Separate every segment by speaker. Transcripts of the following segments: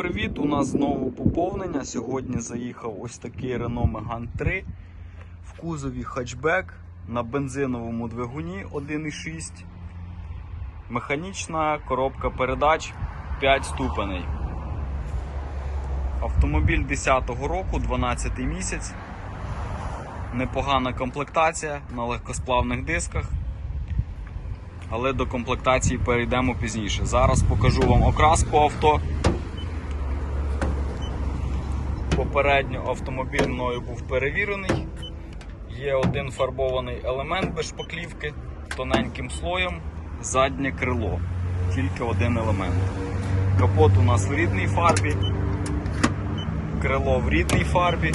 Speaker 1: привіт! У нас знову поповнення. Сьогодні заїхав ось такий Renault Megane 3 в кузові хатчбек на бензиновому двигуні 1.6. Механічна коробка передач 5 ступеней. Автомобіль 10-го року, 12 місяць. Непогана комплектація на легкосплавних дисках. Але до комплектації перейдемо пізніше. Зараз покажу вам окраску авто. Попередньо автомобіль мною був перевірений. Є один фарбований елемент без шпаклівки тоненьким слоєм, заднє крило. Тільки один елемент. Капот у нас в рідній фарбі, крило в рідній фарбі.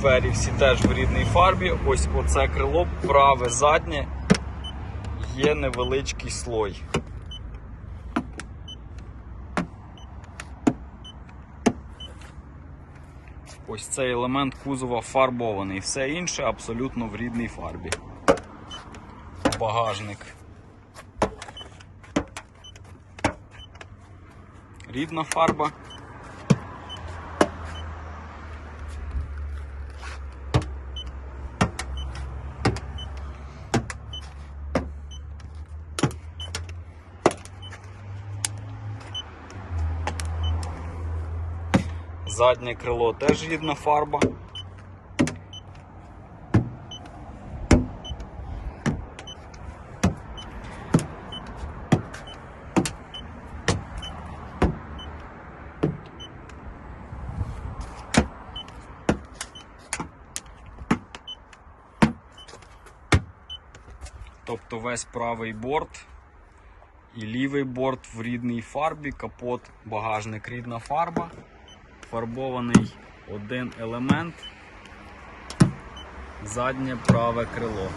Speaker 1: Двері всі теж в рідній фарбі. Ось оце крило праве заднє є невеличкий слой. Ось цей елемент кузова фарбований, все інше абсолютно в рідній фарбі. Багажник. Рідна фарба. Заднє крило теж рідна фарба. Тобто весь правий борт і лівий борт в рідній фарбі, капот, багажник рідна фарба фарбований один елемент, заднє праве крило.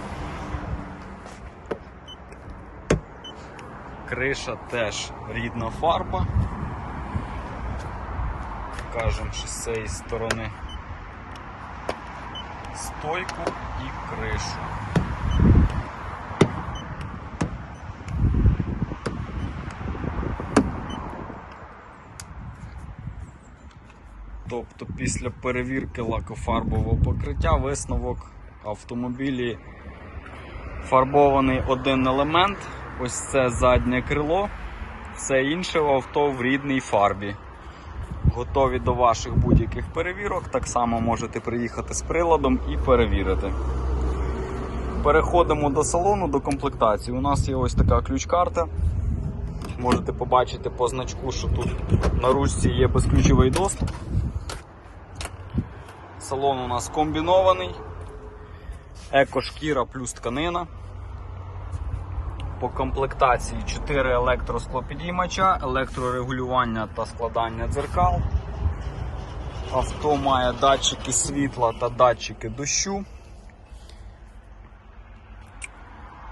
Speaker 1: Криша теж рідна фарба. Покажемо, з цієї сторони стойку і кришу. Тобто після перевірки лакофарбового покриття висновок автомобілі фарбований один елемент, ось це заднє крило, все інше в авто в рідній фарбі. Готові до ваших будь-яких перевірок, так само можете приїхати з приладом і перевірити. Переходимо до салону, до комплектації. У нас є ось така ключ-карта. Можете побачити по значку, що тут на ручці є безключовий доступ. Салон у нас комбінований, екошкіра плюс тканина. По комплектації 4 електросклопідіймача, електрорегулювання та складання дзеркал. Авто має датчики світла та датчики дощу.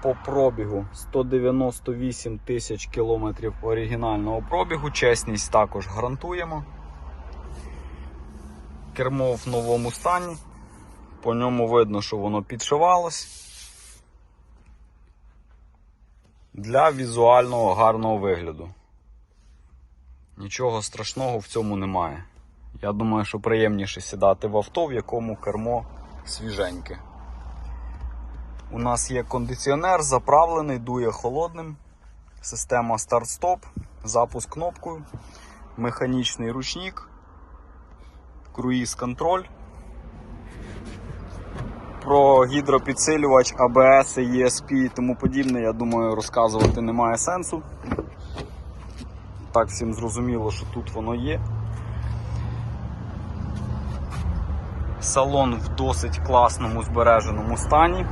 Speaker 1: По пробігу 198 тисяч кілометрів оригінального пробігу. Чесність також гарантуємо. Кермо в новому стані. По ньому видно, що воно підшивалось. Для візуального гарного вигляду. Нічого страшного в цьому немає. Я думаю, що приємніше сідати в авто, в якому кермо свіженьке. У нас є кондиціонер, заправлений, дує холодним. Система старт-стоп, запуск кнопкою, механічний ручник круїз контроль. Про гідропідсилювач, АБС, ESP і тому подібне, я думаю, розказувати немає сенсу. Так всім зрозуміло, що тут воно є. Салон в досить класному збереженому стані.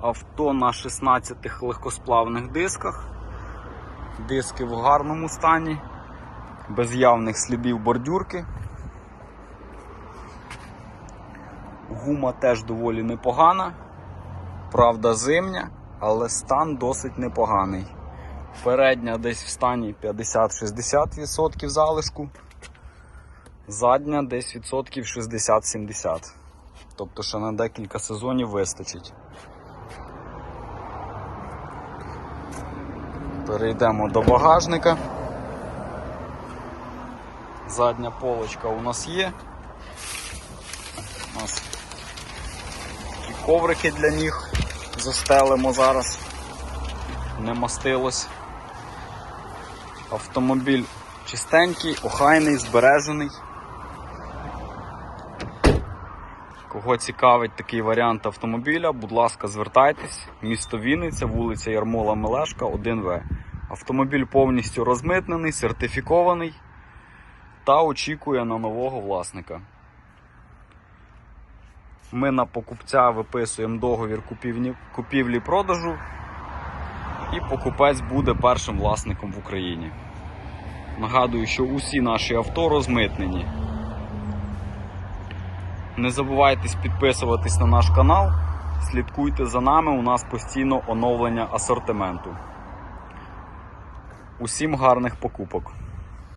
Speaker 1: Авто на 16 легкосплавних дисках. Диски в гарному стані, без явних слідів бордюрки. Гума теж доволі непогана, правда, зимня, але стан досить непоганий. Передня десь в стані 50-60% залишку. Задня десь відсотків 60-70. Тобто ще на декілька сезонів вистачить. Перейдемо до багажника. Задня полочка у нас є. У нас такі коврики для ніг застелимо зараз. Не мастилось. Автомобіль чистенький, охайний, збережений. Кого цікавить такий варіант автомобіля, будь ласка, звертайтесь. Місто Вінниця, вулиця Ярмола Мелешка, 1В. Автомобіль повністю розмитнений, сертифікований та очікує на нового власника. Ми на покупця виписуємо договір купівлі-продажу, і покупець буде першим власником в Україні. Нагадую, що усі наші авто розмитнені. Не забувайте підписуватись на наш канал, слідкуйте за нами, у нас постійно оновлення асортименту. Усім гарних покупок!